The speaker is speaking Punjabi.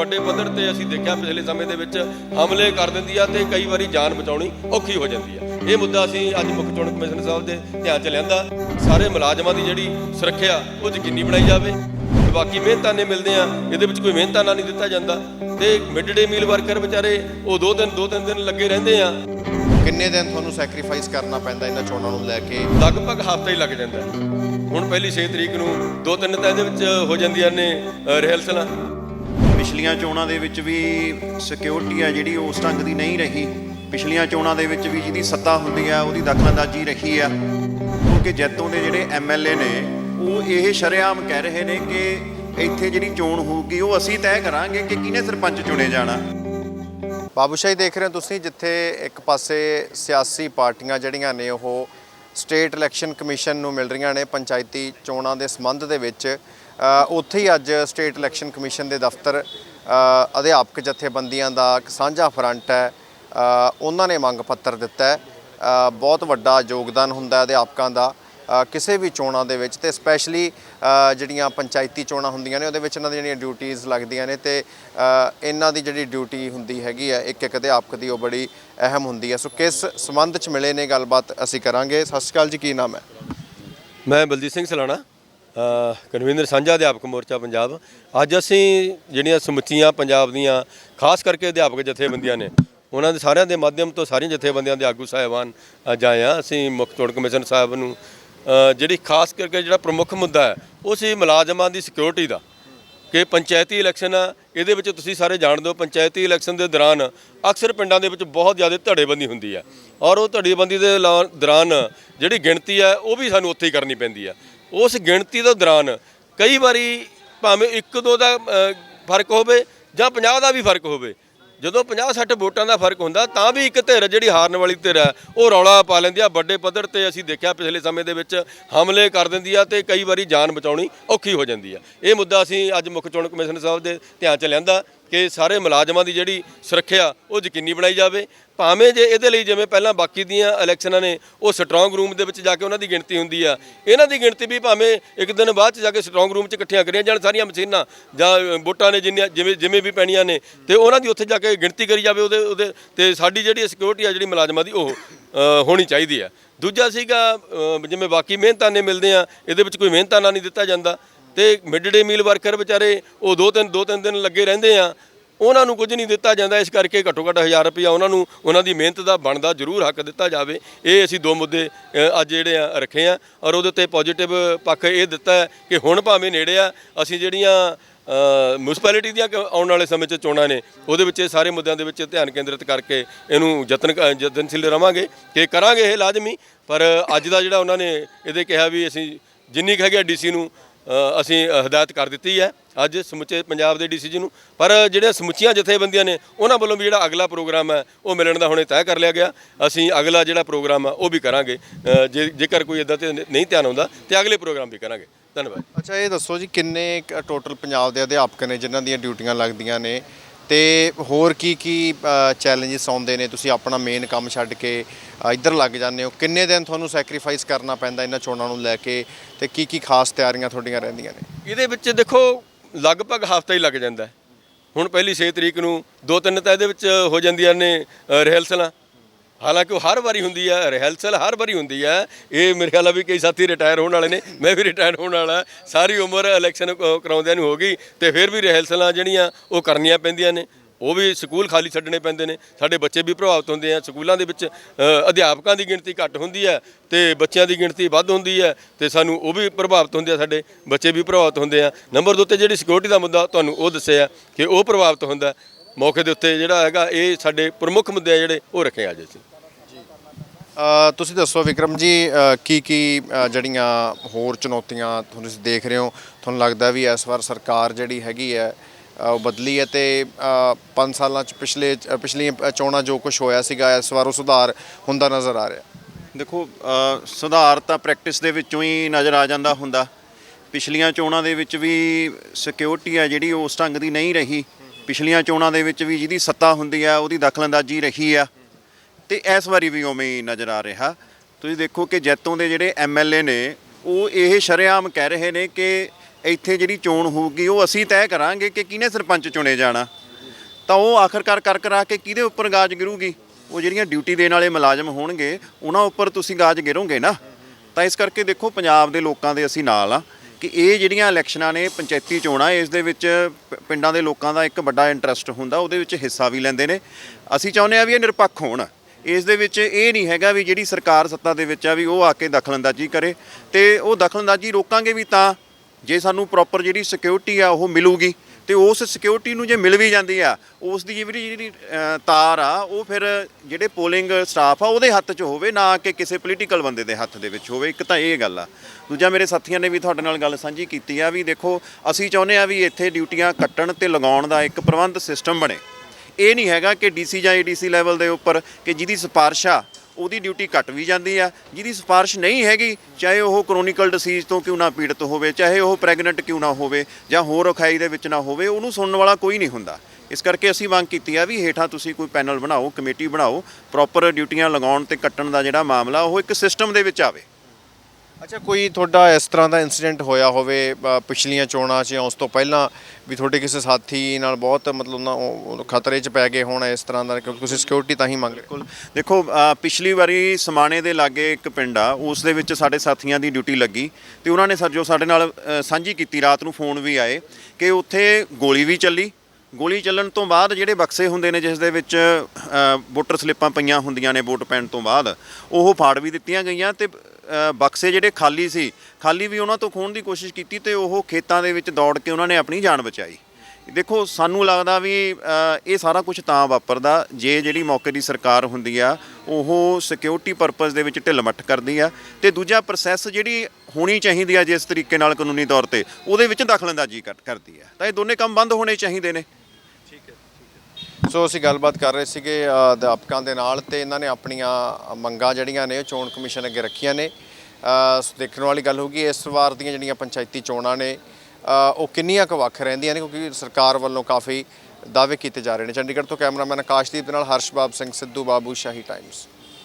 ਵੱਡੇ ਪੱਧਰ ਤੇ ਅਸੀਂ ਦੇਖਿਆ ਪਿਛਲੇ ਸਮੇਂ ਦੇ ਵਿੱਚ ਹਮਲੇ ਕਰ ਦਿੰਦੀ ਆ ਤੇ ਕਈ ਵਾਰੀ ਜਾਨ ਬਚਾਉਣੀ ਔਖੀ ਹੋ ਜਾਂਦੀ ਆ। ਇਹ ਮੁੱਦਾ ਅਸੀਂ ਅੱਜ ਮੁੱਖ ਚੋਣ ਕਮਿਸ਼ਨ ਸਾਹਿਬ ਦੇ ਧਿਆਨ 'ਚ ਲਿਆਂਦਾ। ਸਾਰੇ ਮੁਲਾਜ਼ਮਾਂ ਦੀ ਜਿਹੜੀ ਸੁਰੱਖਿਆ ਉਹ ਯਕੀਨੀ ਬਣਾਈ ਜਾਵੇ। ਤੇ ਬਾਕੀ ਮਿਹਨਤਾਨੇ ਮਿਲਦੇ ਆ ਇਹਦੇ ਵਿੱਚ ਕੋਈ ਮਿਹਨਤਾਨਾ ਨਹੀਂ ਦਿੱਤਾ ਜਾਂਦਾ। ਤੇ ਮਿਡ ਡੇ ਮੀਲ ਵਰਕਰ ਵਿਚਾਰੇ ਉਹ ਦੋ ਦਿਨ ਦੋ ਤਿੰਨ ਦਿਨ ਲੱਗੇ ਰਹਿੰਦੇ ਆ। ਕਿੰਨੇ ਦਿਨ ਤੁਹਾਨੂੰ ਸੈਕਰੀਫਾਈਸ ਕਰਨਾ ਪੈਂਦਾ ਇਹਨਾਂ ਚੋਣਾਂ ਨੂੰ ਲੈ ਕੇ? ਲਗਭਗ ਹਫ਼ਤਾ ਹੀ ਲੱਗ ਜਾਂਦਾ। ਹੁਣ ਪਹਿਲੀ 6 ਤਰੀਕ ਨੂੰ ਦੋ ਤਿੰਨ ਤਾਂ ਇਹਦੇ ਵਿੱਚ ਹੋ ਜਾਂਦੀਆਂ ਨੇ ਰਿਹਰਸਲਾਂ ਪਿਛਲੀਆਂ ਚੋਣਾਂ ਦੇ ਵਿੱਚ ਵੀ ਸਿਕਿਉਰਿਟੀ ਆ ਜਿਹੜੀ ਉਸ ਢੰਗ ਦੀ ਨਹੀਂ ਰਹੀ। ਪਿਛਲੀਆਂ ਚੋਣਾਂ ਦੇ ਵਿੱਚ ਵੀ ਜਿਹਦੀ ਸੱਤਾ ਹੁੰਦੀ ਆ ਉਹਦੀ ਦਖਲਅੰਦਾਜ਼ੀ ਰਹੀ ਆ ਕਿਉਂਕਿ ਜੈਤੋਂ ਦੇ ਜਿਹੜੇ ਐਮਐਲਏ ਨੇ, ਉਹ ਇਹ ਸ਼ਰੇਆਮ ਕਹਿ ਰਹੇ ਨੇ ਕਿ ਇੱਥੇ ਜਿਹੜੀ ਚੋਣ ਹੋਊਗੀ, ਉਹ ਅਸੀਂ ਤੈਅ ਕਰਾਂਗੇ ਕਿ ਕਿਹਨੇ ਸਰਪੰਚ ਚੁਣੇ ਜਾਣਾ। ਬਾਬੂਸ਼ਾਹੀ ਦੇਖ ਰਹੇ ਹੋ ਤੁਸੀਂ ਜਿੱਥੇ ਇੱਕ ਪਾਸੇ ਸਿਆਸੀ ਪਾਰਟੀਆਂ ਜਿਹੜੀਆਂ ਨੇ, ਉਹ ਸਟੇਟ ਇਲੈਕਸ਼ਨ ਕਮਿਸ਼ਨ ਨੂੰ ਮਿਲ ਰਹੀਆਂ ਨੇ ਪੰਚਾਇਤੀ ਚੋਣਾਂ ਦੇ ਸੰਬੰਧ ਦੇ ਵਿੱਚ। ਉੱਥੇ ਹੀ ਅੱਜ ਸਟੇਟ ਇਲੈਕਸ਼ਨ ਕਮਿਸ਼ਨ ਦੇ ਦਫ਼ਤਰ ਅਧਿਆਪਕ ਜਥੇਬੰਦੀਆਂ ਦਾ ਇੱਕ ਸਾਂਝਾ ਫਰੰਟ ਹੈ। ਉਹਨਾਂ ਨੇ ਮੰਗ ਪੱਤਰ ਦਿੱਤਾ ਹੈ। ਬਹੁਤ ਵੱਡਾ ਯੋਗਦਾਨ ਹੁੰਦਾ ਅਧਿਆਪਕਾਂ ਦਾ ਕਿਸੇ ਵੀ ਚੋਣਾਂ ਦੇ ਵਿੱਚ ਤੇ ਸਪੈਸ਼ਲੀ ਜਿਹੜੀਆਂ ਪੰਚਾਇਤੀ ਚੋਣਾਂ ਹੁੰਦੀਆਂ ਨੇ, ਉਹਦੇ ਵਿੱਚ ਇਹਨਾਂ ਦੀਆਂ ਜਿਹੜੀਆਂ ਡਿਊਟੀਆਂ ਲੱਗਦੀਆਂ ਨੇ ਤੇ ਇਹਨਾਂ ਦੀ ਜਿਹੜੀ ਡਿਊਟੀ ਹੁੰਦੀ ਹੈਗੀ ਹੈ ਇੱਕ ਇੱਕ ਅਧਿਆਪਕ ਦੀ, ਉਹ ਬੜੀ ਅਹਿਮ ਹੁੰਦੀ ਹੈ। ਸੋ ਕਿਸ ਸੰਬੰਧ ਚ ਮਿਲੇ ਨੇ ਗੱਲਬਾਤ ਅਸੀਂ ਕਰਾਂਗੇ। ਸਤਿ ਸ਼੍ਰੀ ਅਕਾਲ ਜੀ, ਕੀ ਨਾਮ ਹੈ? ਮੈਂ ਬਲਜੀਤ ਸਿੰਘ ਸਲਾਣਾ। ਕਨਵੀਨਰ ਸਾਂਝਾ ਅਧਿਆਪਕ ਮੋਰਚਾ ਪੰਜਾਬ। ਅੱਜ ਅਸੀਂ ਜਿਹੜੀਆਂ ਸਮੁੱਚੀਆਂ ਪੰਜਾਬ ਦੀਆਂ, ਖਾਸ ਕਰਕੇ ਅਧਿਆਪਕ ਜਥੇਬੰਦੀਆਂ ਨੇ, ਉਹਨਾਂ ਦੇ ਸਾਰਿਆਂ ਦੇ ਮਾਧਿਅਮ ਤੋਂ ਸਾਰੀਆਂ ਜਥੇਬੰਦੀਆਂ ਦੇ ਆਗੂ ਸਾਹਿਬਾਨ ਅੱਜ ਆਏ ਆ ਅਸੀਂ ਮੁੱਖ ਚੋਣ ਕਮਿਸ਼ਨ ਸਾਹਿਬ ਨੂੰ ਜਿਹੜੀ ਖਾਸ ਕਰਕੇ ਜਿਹੜਾ ਪ੍ਰਮੁੱਖ ਮੁੱਦਾ ਹੈ, ਉਹ ਸੀ ਮੁਲਾਜ਼ਮਾਂ ਦੀ ਸਿਕਿਉਰਿਟੀ ਦਾ। ਕਿ ਪੰਚਾਇਤੀ ਇਲੈਕਸ਼ਨ ਆ ਇਹਦੇ ਵਿੱਚ ਤੁਸੀਂ ਸਾਰੇ ਜਾਣਦੇ ਹੋ, ਪੰਚਾਇਤੀ ਇਲੈਕਸ਼ਨ ਦੇ ਦੌਰਾਨ ਅਕਸਰ ਪਿੰਡਾਂ ਦੇ ਵਿੱਚ ਬਹੁਤ ਜ਼ਿਆਦਾ ਧੜੇਬੰਦੀ ਹੁੰਦੀ ਹੈ। ਔਰ ਉਹ ਧੜੇਬੰਦੀ ਦੇ ਲਾ- ਦੌਰਾਨ ਜਿਹੜੀ ਗਿਣਤੀ ਹੈ, ਉਹ ਵੀ ਸਾਨੂੰ ਉੱਥੇ ਹੀ ਕਰਨੀ ਪੈਂਦੀ ਹੈ। ਉਸ ਗਿਣਤੀ ਦੇ ਦੌਰਾਨ ਕਈ ਵਾਰੀ ਭਾਵੇਂ ਇੱਕ ਦੋ ਦਾ ਫ਼ਰਕ ਹੋਵੇ ਜਾਂ 50 ਦਾ ਵੀ ਫ਼ਰਕ ਹੋਵੇ, ਜਦੋਂ 50 60 ਵੋਟਾਂ ਦਾ ਫ਼ਰਕ ਹੁੰਦਾ ਤਾਂ ਵੀ ਇੱਕ ਧਿਰ ਜਿਹੜੀ ਹਾਰਨ ਵਾਲੀ ਧਿਰ ਹੈ, ਉਹ ਰੌਲਾ ਪਾ ਲੈਂਦੀ ਆ। ਵੱਡੇ ਪੱਧਰ ਤੇ ਅਸੀਂ ਦੇਖਿਆ ਪਿਛਲੇ ਸਮੇਂ ਦੇ ਵਿੱਚ ਹਮਲੇ ਕਰ ਦਿੰਦੀ ਆ ਤੇ ਕਈ ਵਾਰੀ ਜਾਨ ਬਚਾਉਣੀ ਔਖੀ ਹੋ ਜਾਂਦੀ ਆ। ਇਹ ਮੁੱਦਾ ਅਸੀਂ ਅੱਜ ਮੁੱਖ ਚੋਣ ਕਮਿਸ਼ਨਰ ਸਾਹਿਬ ਦੇ ਧਿਆਨ 'ਚ ਲਿਆਂਦਾ। ਕਿ ਸਾਰੇ ਮੁਲਾਜ਼ਮਾਂ ਦੀ ਜਿਹੜੀ ਸੁਰੱਖਿਆ, ਉਹ ਯਕੀਨੀ ਬਣਾਈ ਜਾਵੇ। ਭਾਵੇਂ ਜੇ ਇਹਦੇ ਲਈ ਜਿਵੇਂ ਪਹਿਲਾਂ ਬਾਕੀ ਦੀਆਂ ਇਲੈਕਸ਼ਨਾਂ ਨੇ, ਉਹ ਸਟਰੋਂਗ ਰੂਮ ਦੇ ਵਿੱਚ ਜਾ ਕੇ ਉਹਨਾਂ ਦੀ ਗਿਣਤੀ ਹੁੰਦੀ ਆ। ਇਹਨਾਂ ਦੀ ਗਿਣਤੀ ਵੀ ਭਾਵੇਂ ਇੱਕ ਦਿਨ ਬਾਅਦ ਚ ਜਾ ਕੇ ਸਟਰੋਂਗ ਰੂਮ 'ਚ ਇਕੱਠੀਆਂ ਕਰੀਆਂ ਜਾਣ ਸਾਰੀਆਂ ਮਸ਼ੀਨਾਂ, ਜਾਂ ਵੋਟਾਂ ਨੇ ਜਿੰਨੀਆਂ, ਜਿਵੇਂ ਜਿਵੇਂ ਵੀ ਪੈਣੀਆਂ ਨੇ, ਤੇ ਉਹਨਾਂ ਦੀ ਉੱਥੇ ਜਾ ਕੇ ਗਿਣਤੀ ਕਰੀ ਜਾਵੇ ਉਹਦੇ ਉਹਦੇ, ਤੇ ਸਾਡੀ ਜਿਹੜੀ ਸਿਕਿਉਰਿਟੀ ਆ, ਜਿਹੜੀ ਮੁਲਾਜ਼ਮਾਂ ਦੀ, ਉਹ ਹੋਣੀ ਚਾਹੀਦੀ ਆ। ਦੂਜਾ ਸੀਗਾ ਜਿਵੇਂ ਬਾਕੀ ਮਿਹਨਤਾਨੇ ਮਿਲਦੇ ਆ, ਇਹਦੇ ਵਿੱਚ ਕੋਈ ਮਿਹਨਤਾਨਾ ਨਹੀਂ ਦਿੱਤਾ ਜਾਂਦਾ। ਤੇ ਮਿਡ ਡੇ ਮੀਲ ਵਰਕਰ ਵਿਚਾਰੇ ਉਹ ਦੋ ਤਿੰਨ ਦੋ ਤਿੰਨ ਦਿਨ ਲੱਗੇ ਰਹਿੰਦੇ ਆ, ਉਹਨਾਂ ਨੂੰ ਕੁਝ ਨਹੀਂ ਦਿੱਤਾ ਜਾਂਦਾ, ਇਸ ਕਰਕੇ ਘੱਟੋ ਘੱਟ 1000 ਰੁਪਇਆ ਉਹਨਾਂ ਨੂੰ, ਉਹਨਾਂ ਦੀ ਮਿਹਨਤ ਦਾ ਬਣਦਾ ਜ਼ਰੂਰ ਹੱਕ ਦਿੱਤਾ ਜਾਵੇ। ਇਹ ਅਸੀਂ ਦੋ ਮੁੱਦੇ ਅੱਜ ਜਿਹੜੇ ਆ ਰੱਖੇ ਆ ਔਰ ਉਹਦੇ 'ਤੇ ਪੋਜੀਟਿਵ ਪੱਖ ਇਹ ਦਿੱਤਾ ਕਿ ਹੁਣ ਭਾਵੇਂ ਨੇੜੇ ਆ, ਅਸੀਂ ਜਿਹੜੀਆਂ ਮਿਊਨਿਸਪੈਲਿਟੀ ਦੀਆਂ ਆਉਣ ਵਾਲੇ ਸਮੇਂ 'ਚ ਚੋਣਾਂ ਨੇ, ਉਹਦੇ ਵਿੱਚ ਇਹ ਸਾਰੇ ਮੁੱਦਿਆਂ ਦੇ ਵਿੱਚ ਧਿਆਨ ਕੇਂਦਰਿਤ ਕਰਕੇ ਇਹਨੂੰ ਯਤਨ ਕ- ਯਤਨਸ਼ੀਲ ਰਵਾਂਗੇ ਕਿ ਕਰਾਂਗੇ ਇਹ ਲਾਜ਼ਮੀ। ਪਰ ਅੱਜ ਦਾ ਜਿਹੜਾ ਉਹਨਾਂ ਨੇ ਇਹਦੇ ਕਿਹਾ ਵੀ ਅਸੀਂ ਜਿੰਨੀ ਕੁ ਹੈਗੀ ਡੀਸੀ ਨੂੰ ਅਸੀਂ ਹਦਾਇਤ ਕਰ ਦਿੱਤੀ ਹੈ ਅੱਜ ਸਮੁੱਚੇ ਪੰਜਾਬ ਦੇ ਡੀਸੀ ਜੀ ਨੂੰ। ਪਰ ਜਿਹੜੇ ਸਮੁੱਚੀਆਂ ਜਥੇਬੰਦੀਆਂ ਨੇ, ਉਹਨਾਂ ਵੱਲੋਂ ਵੀ ਜਿਹੜਾ ਅਗਲਾ ਪ੍ਰੋਗਰਾਮ ਹੈ, ਉਹ ਮਿਲਣ ਦਾ ਹੁਣੇ ਤੈਅ ਕਰ ਲਿਆ ਗਿਆ। ਅਸੀਂ ਅਗਲਾ ਜਿਹੜਾ ਪ੍ਰੋਗਰਾਮ ਹੈ, ਉਹ ਵੀ ਕਰਾਂਗੇ। ਜੇ ਜੇਕਰ ਕੋਈ ਇਦਾਂ ਤੇ ਨਹੀਂ ਧਿਆਨ ਆਉਂਦਾ, ਤੇ ਅਗਲੇ ਪ੍ਰੋਗਰਾਮ ਵੀ ਕਰਾਂਗੇ। ਧੰਨਵਾਦ। ਅੱਛਾ, ਇਹ ਦੱਸੋ ਜੀ, ਕਿੰਨੇ ਟੋਟਲ ਪੰਜਾਬ ਦੇ ਅਧਿਆਪਕ ਨੇ, ਜਿਨ੍ਹਾਂ ਦੀਆਂ ਡਿਊਟੀਆਂ ਲੱਗਦੀਆਂ ਨੇ? ਤੇ ਹੋਰ ਕੀ ਕੀ ਚੈਲੰਜਸ ਆਉਂਦੇ ਨੇ? ਤੁਸੀਂ ਆਪਣਾ ਮੇਨ ਕੰਮ ਛੱਡ ਕੇ ਇੱਧਰ ਲੱਗ ਜਾਂਦੇ ਹੋ। ਕਿੰਨੇ ਦਿਨ ਤੁਹਾਨੂੰ ਸੈਕਰੀਫਾਈਸ ਕਰਨਾ ਪੈਂਦਾ ਇਹਨਾਂ ਚੋਣਾਂ ਨੂੰ ਲੈ ਕੇ? ਤੇ ਕੀ ਕੀ ਖਾਸ ਤਿਆਰੀਆਂ ਤੁਹਾਡੀਆਂ ਰਹਿੰਦੀਆਂ ਨੇ? ਇਹਦੇ ਵਿੱਚ ਦੇਖੋ, ਲਗਭਗ ਹਫ਼ਤਾ ਹੀ ਲੱਗ ਜਾਂਦਾ। ਹੁਣ ਪਹਿਲੀ 6 ਤਰੀਕ ਨੂੰ ਦੋ ਤਿੰਨ ਤਾਂ ਇਹਦੇ ਵਿੱਚ ਹੋ ਜਾਂਦੀਆਂ ਨੇ ਰਿਹਰਸਲਾਂ ਹਾਲਾਂਕਿ ਉਹ ਹਰ ਵਾਰੀ ਹੁੰਦੀ ਹੈ ਰਿਹਰਸਲ ਹਰ ਵਾਰੀ ਹੁੰਦੀ ਹੈ। ਇਹ ਮੇਰੇ ਖਿਆਲ ਆ ਵੀ ਕਈ ਸਾਥੀ ਰਿਟਾਇਰ ਹੋਣ ਵਾਲੇ ਨੇ, ਮੈਂ ਵੀ ਰਿਟਾਇਰ ਹੋਣ ਵਾਲਾ। ਸਾਰੀ ਉਮਰ ਇਲੈਕਸ਼ਨ ਕ- ਕਰਾਉਂਦਿਆਂ ਨੂੰ ਹੋ ਗਈ ਤੇ ਫਿਰ ਵੀ ਰਿਹਰਸਲਾਂ ਜਿਹੜੀਆਂ ਉਹ ਕਰਨੀਆਂ ਪੈਂਦੀਆਂ ਨੇ। ਉਹ ਵੀ ਸਕੂਲ ਖਾਲੀ ਛੱਡਣੇ ਪੈਂਦੇ ਨੇ। ਸਾਡੇ ਬੱਚੇ ਵੀ ਪ੍ਰਭਾਵਿਤ ਹੁੰਦੇ ਆ। ਸਕੂਲਾਂ ਦੇ ਵਿੱਚ ਅਧਿਆਪਕਾਂ ਦੀ ਗਿਣਤੀ ਘੱਟ ਹੁੰਦੀ ਹੈ ਤੇ ਬੱਚਿਆਂ ਦੀ ਗਿਣਤੀ ਵੱਧ ਹੁੰਦੀ ਹੈ ਤੇ ਸਾਨੂੰ ਉਹ ਵੀ ਪ੍ਰਭਾਵਿਤ ਹੁੰਦੇ ਆ ਸਾਡੇ ਬੱਚੇ ਵੀ ਪ੍ਰਭਾਵਿਤ ਹੁੰਦੇ ਆ। ਨੰਬਰ ਦੋ ਤੇ ਜਿਹੜੀ ਸਿਕਿਉਰਿਟੀ ਦਾ ਮੁੱਦਾ ਤੁਹਾਨੂੰ ਉਹ ਦੱਸਿਆ ਕਿ ਉਹ ਪ੍ਰਭਾਵਿਤ ਹੁੰਦਾ। ਮੌਕੇ ਦੇ ਉੱਤੇ ਜਿਹੜਾ ਹੈਗਾ, ਇਹ ਸਾਡੇ ਪ੍ਰਮੁੱਖ ਮੁੱਦੇ ਆ ਜਿਹੜੇ ਉਹ ਰੱਖੇ ਅੱਜ ਅਸੀਂ। ਤੁਸੀਂ ਦੱਸੋ ਵਿਕਰਮ ਜੀ ਕੀ ਕੀ ਜਿਹੜੀਆਂ ਹੋਰ ਚੁਣੌਤੀਆਂ ਤੁਸੀਂ ਦੇਖ ਰਹੇ ਹੋ? ਤੁਹਾਨੂੰ ਲੱਗਦਾ ਵੀ ਇਸ ਵਾਰ ਸਰਕਾਰ ਜਿਹੜੀ ਹੈਗੀ ਹੈ ਉਹ ਬਦਲੀ ਹੈ ਤੇ 5 ਸਾਲਾਂ ਚ ਪਿਛਲੇ ਪਿਛਲੀਆਂ ਚੋਣਾਂ ਜੋ ਕੁਝ ਹੋਇਆ ਸੀਗਾ, ਇਸ ਵਾਰ ਉਹ ਸੁਧਾਰ ਹੁੰਦਾ ਨਜ਼ਰ ਆ ਰਿਹਾ? ਦੇਖੋ ਸੁਧਾਰ ਤਾਂ ਪ੍ਰੈਕਟਿਸ ਦੇ ਵਿੱਚੋਂ ਹੀ ਨਜ਼ਰ ਆ ਜਾਂਦਾ ਹੁੰਦਾ। ਪਿਛਲੀਆਂ ਚੋਣਾਂ ਦੇ ਵਿੱਚ ਵੀ ਸਿਕਿਉਰਿਟੀ ਆ ਜਿਹੜੀ ਉਸ ਢੰਗ ਦੀ ਨਹੀਂ ਰਹੀ। ਪਿਛਲੀਆਂ ਚੋਣਾਂ ਦੇ ਵਿੱਚ ਵੀ ਜਿਹਦੀ ਸੱਤਾ ਹੁੰਦੀ ਆ ਉਹਦੀ ਦਖਲਅੰਦਾਜ਼ੀ ਰਹੀ ਆ। ਤੇ ਇਸ ਵਾਰੀ ਵੀ ਉਵੇਂ ਹੀ ਨਜ਼ਰ ਆ ਰਿਹਾ। ਤੁਸੀਂ ਦੇਖੋ ਕਿ ਜੈਤੋਂ ਦੇ ਜਿਹੜੇ ਐਮਐਲਏ ਨੇ, ਉਹ ਇਹ ਸ਼ਰੇਆਮ ਕਹਿ ਰਹੇ ਨੇ ਕਿ ਇੱਥੇ ਜਿਹੜੀ ਚੋਣ ਹੋਊਗੀ, ਉਹ ਅਸੀਂ ਤੈਅ ਕਰਾਂਗੇ ਕਿ ਕਿਹਨੇ ਸਰਪੰਚ ਚੁਣੇ ਜਾਣਾ। ਤਾਂ ਉਹ ਆਖਰਕਾਰ ਕਰ ਕਰਾ ਕੇ ਕਿਹਦੇ ਉੱਪਰ ਗਾਜ ਗਿਰੂਗੀ? ਉਹ ਜਿਹੜੀਆਂ ਡਿਊਟੀ ਦੇਣ ਵਾਲੇ ਮੁਲਾਜ਼ਮ ਹੋਣਗੇ, ਉਹਨਾਂ ਉੱਪਰ ਤੁਸੀਂ ਗਾਜ ਗਿਰੋਗੇ ਨਾ। ਤਾਂ ਇਸ ਕਰਕੇ ਦੇਖੋ ਪੰਜਾਬ ਦੇ ਲੋਕਾਂ ਦੇ ਅਸੀਂ ਨਾਲ ਆ ਕਿ ਇਹ ਜਿਹੜੀਆਂ ਇਲੈਕਸ਼ਨਾਂ ਨੇ ਪੰਚਾਇਤੀ ਚੋਣਾਂ, ਇਸ ਦੇ ਵਿੱਚ ਪਿੰਡਾਂ ਦੇ ਲੋਕਾਂ ਦਾ ਇੱਕ ਵੱਡਾ ਇੰਟਰਸਟ ਹੁੰਦਾ, ਉਹਦੇ ਵਿੱਚ ਹਿੱਸਾ ਵੀ ਲੈਂਦੇ ਨੇ। ਅਸੀਂ ਚਾਹੁੰਦੇ ਆ ਵੀ ਇਹ ਨਿਰਪੱਖ ਹੋਣ। ਇਸ ਦੇ ਵਿੱਚ ਇਹ ਨਹੀਂ ਹੈਗਾ ਵੀ ਜਿਹੜੀ ਸਰਕਾਰ ਸੱਤਾ ਦੇ ਵਿੱਚ ਆ ਵੀ ਉਹ ਆ ਕੇ ਦਖਲਅੰਦਾਜ਼ੀ ਕਰੇ ਤੇ ਉਹ ਦਖਲਅੰਦਾਜ਼ੀ ਰੋਕਾਂਗੇ ਵੀ ਤਾਂ ਜੇ ਸਾਨੂੰ ਪ੍ਰੋਪਰ ਜਿਹੜੀ ਸਿਕਿਉਰਿਟੀ ਆ ਉਹ ਮਿਲੂਗੀ ਤੇ ਉਸ ਸਿਕਿਉਰਿਟੀ ਨੂੰ ਜੇ ਮਿਲ ਵੀ ਜਾਂਦੀ ਆ, ਉਸ ਦੀ ਜਿਹੜੀ ਜਿਹੜੀ ਤਾਰ ਆ, ਉਹ ਫਿਰ ਜਿਹੜੇ ਪੋਲਿੰਗ ਸਟਾਫ ਆ ਉਹਦੇ ਹੱਥ 'ਚ ਹੋਵੇ ਨਾ ਕਿ ਕਿਸੇ ਪੋਲੀਟੀਕਲ ਬੰਦੇ ਦੇ ਹੱਥ ਦੇ ਵਿੱਚ ਹੋਵੇ। ਇੱਕ ਤਾਂ ਇਹ ਗੱਲ ਆ। ਦੂਜਾ ਮੇਰੇ ਸਾਥੀਆਂ ਨੇ ਵੀ ਤੁਹਾਡੇ ਨਾਲ ਗੱਲ ਸਾਂਝੀ ਕੀਤੀ ਆ ਵੀ ਦੇਖੋ, ਅਸੀਂ ਚਾਹੁੰਦੇ ਆ ਵੀ ਇੱਥੇ ਡਿਊਟੀਆਂ ਕੱਟਣ ਤੇ ਲਗਾਉਣ ਦਾ ਇੱਕ ਪ੍ਰਬੰਧ ਸਿਸਟਮ ਬਣੇ। ਇਹ ਨਹੀਂ ਹੈਗਾ ਕਿ ਡੀਸੀ ਜਾਂ ਏਡੀਸੀ ਲੈਵਲ ਦੇ ਉੱਪਰ ਕਿ ਜਿਹਦੀ ਸਿਫਾਰਿਸ਼ ਆ ਉਹਦੀ ਡਿਊਟੀ ਘਟ ਵੀ ਜਾਂਦੀ ਆ। ਜਿਹਦੀ ਸਿਫਾਰਿਸ਼ ਨਹੀਂ ਹੈਗੀ, ਚਾਹੇ ਉਹ ਕ੍ਰੋਨਿਕਲ ਡਿਸੀਜ਼ ਤੋਂ ਕਿਉਂ ਨਾ ਪੀੜਤ ਹੋਵੇ, ਚਾਹੇ ਉਹ ਪ੍ਰੈਗਨੈਂਟ ਕਿਉਂ ਨਾ ਹੋਵੇ ਜਾਂ ਹੋਰ ਅਖਾਈ ਦੇ ਵਿੱਚ ਨਾ ਹੋਵੇ, ਉਹਨੂੰ ਸੁਣਨ ਵਾਲਾ ਕੋਈ ਨਹੀਂ ਹੁੰਦਾ। ਇਸ ਕਰਕੇ ਅਸੀਂ ਮੰਗ ਕੀਤੀ ਆ ਵੀ ਹੇਠਾਂ ਤੁਸੀਂ ਕੋਈ ਪੈਨਲ ਬਣਾਓ, ਕਮੇਟੀ ਬਣਾਓ, ਪ੍ਰੋਪਰ ਡਿਊਟੀਆਂ ਲਗਾਉਣ ਤੇ ਕੱਟਣ ਦਾ ਜਿਹੜਾ ਮਾਮਲਾ, ਉਹ ਇੱਕ ਸਿਸਟਮ ਦੇ ਵਿੱਚ ਆਵੇ। ਅੱਛਾ ਕੋਈ ਤੁਹਾਡਾ ਇਸ ਤਰ੍ਹਾਂ ਦਾ ਇਨਸੀਡੈਂਟ ਹੋਇਆ ਹੋਵੇ ਅ, ਪਿਛਲੀਆਂ ਚੋਣਾਂ 'ਚ ਜਾਂ ਉਸ ਤੋਂ ਪਹਿਲਾਂ ਵੀ ਤੁਹਾਡੇ ਕਿਸੇ ਸਾਥੀ ਨਾਲ ਬਹੁਤ ਮਤਲਬ ਨਾ ਉਹ ਉਹ ਖਤਰੇ 'ਚ ਪੈ ਗਏ ਹੋਣ ਇਸ ਤਰ੍ਹਾਂ ਦਾ ਕਿਉਂਕਿ ਤੁਸੀਂ ਸਿਕਿਉਰਿਟੀ ਤਾਂ ਹੀ ਮੰਗ ਰਹੇ ਬਿਲਕੁਲ। ਦੇਖੋ ਅ, ਪਿਛਲੀ ਵਾਰੀ ਸਮਾਣੇ ਦੇ ਲਾਗੇ ਇੱਕ ਪਿੰਡ ਆ ਉਸ ਦੇ ਵਿੱਚ ਸਾਡੇ ਸਾਥੀਆਂ ਦੀ ਡਿਊਟੀ ਲੱਗੀ ਤੇ ਉਹਨਾਂ ਨੇ ਸਰ ਜੋ ਸਾਡੇ ਨਾਲ ਅ, ਸਾਂਝੀ ਕੀਤੀ ਰਾਤ ਨੂੰ ਫੋਨ ਵੀ ਆਏ ਕਿ ਉੱਥੇ ਗੋਲੀ ਵੀ ਚੱਲੀ। ਗੋਲੀ ਚੱਲਣ ਤੋਂ ਬਾਅਦ ਜਿਹੜੇ ਬਕਸੇ ਹੁੰਦੇ ਨੇ ਜਿਸ ਦੇ ਵਿੱਚ ਅ, ਵੋਟਰ ਸਲਿੱਪਾਂ ਪਈਆਂ ਹੁੰਦੀਆਂ ਨੇ ਵੋਟ ਪੈਣ ਤੋਂ ਬਾਅਦ ਉਹ ਫਾੜ ਵੀ ਦਿੱਤੀਆਂ ਗਈਆਂ ਤੇ ਬਕਸੇ ਜਿਹੜੇ ਖਾਲੀ ਸੀ, ਖਾਲੀ ਵੀ ਉਹਨਾਂ ਤੋਂ ਖੋਣ ਦੀ ਕੋਸ਼ਿਸ਼ ਕੀਤੀ ਤੇ ਉਹ ਖੇਤਾਂ ਦੇ ਵਿੱਚ ਦੌੜ ਕੇ ਉਹਨਾਂ ਨੇ ਆਪਣੀ ਜਾਨ ਬਚਾਈ। ਦੇਖੋ, ਸਾਨੂੰ ਲੱਗਦਾ ਵੀ ਇਹ ਸਾਰਾ ਕੁਝ ਤਾਂ ਵਾਪਰਦਾ, ਜੇ ਜਿਹੜੀ ਮੌਕੇ ਦੀ ਸਰਕਾਰ ਹੁੰਦੀ ਆ, ਉਹ ਸਿਕਿਉਰਿਟੀ ਪਰਪਸ ਦੇ ਵਿੱਚ ਢਿੱਲ ਮੱਠ ਕਰਦੀ ਆ ਤੇ ਦੂਜਾ ਪ੍ਰੋਸੈਸ ਜਿਹੜੀ ਹੋਣੀ ਚਾਹੀਦੀ ਆ, ਜਿਸ ਤਰੀਕੇ ਨਾਲ ਕਾਨੂੰਨੀ ਤੌਰ ਤੇ, ਉਹਦੇ ਵਿੱਚ ਦਖਲਅੰਦਾਜ਼ੀ ਕਰ- ਕਰਦੀ ਆ। ਤਾਂ ਇਹ ਦੋਨੇ ਕੰਮ ਬੰਦ ਹੋਣੇ ਚਾਹੀਦੇ ਨੇ। ਸੋ ਅਸੀਂ ਗੱਲਬਾਤ ਕਰ ਰਹੇ ਸੀਗੇ ਅਧਿਆਪਕਾਂ ਦੇ ਨਾਲ ਤੇ ਇਹਨਾਂ ਨੇ ਆਪਣੀਆਂ ਮੰਗਾਂ ਜਿਹੜੀਆਂ ਨੇ ਉਹ ਚੋਣ ਕਮਿਸ਼ਨ ਅੱਗੇ ਰੱਖੀਆਂ ਨੇ। ਦੇਖਣ ਵਾਲੀ ਗੱਲ ਹੋਊਗੀ, ਇਸ ਵਾਰ ਦੀਆਂ ਜਿਹੜੀਆਂ ਪੰਚਾਇਤੀ ਚੋਣਾਂ ਨੇ ਉਹ ਕਿੰਨੀਆਂ ਕੁ ਵੱਖ ਰਹਿੰਦੀਆਂ ਨੇ ਕਿਉਂਕਿ ਸਰਕਾਰ ਵੱਲੋਂ ਕਾਫੀ ਦਾਅਵੇ ਕੀਤੇ ਜਾ ਰਹੇ ਨੇ। ਚੰਡੀਗੜ੍ਹ ਤੋਂ ਕੈਮਰਾਮੈਨ ਆਕਾਸ਼ਦੀਪ ਦੇ ਨਾਲ ਹਰਸ਼ਬਾਬ ਸਿੰਘ, ਸਿੱਧੂ ਬਾਬੂ, ਸ਼ਾਹੀ ਟਾਈਮਸ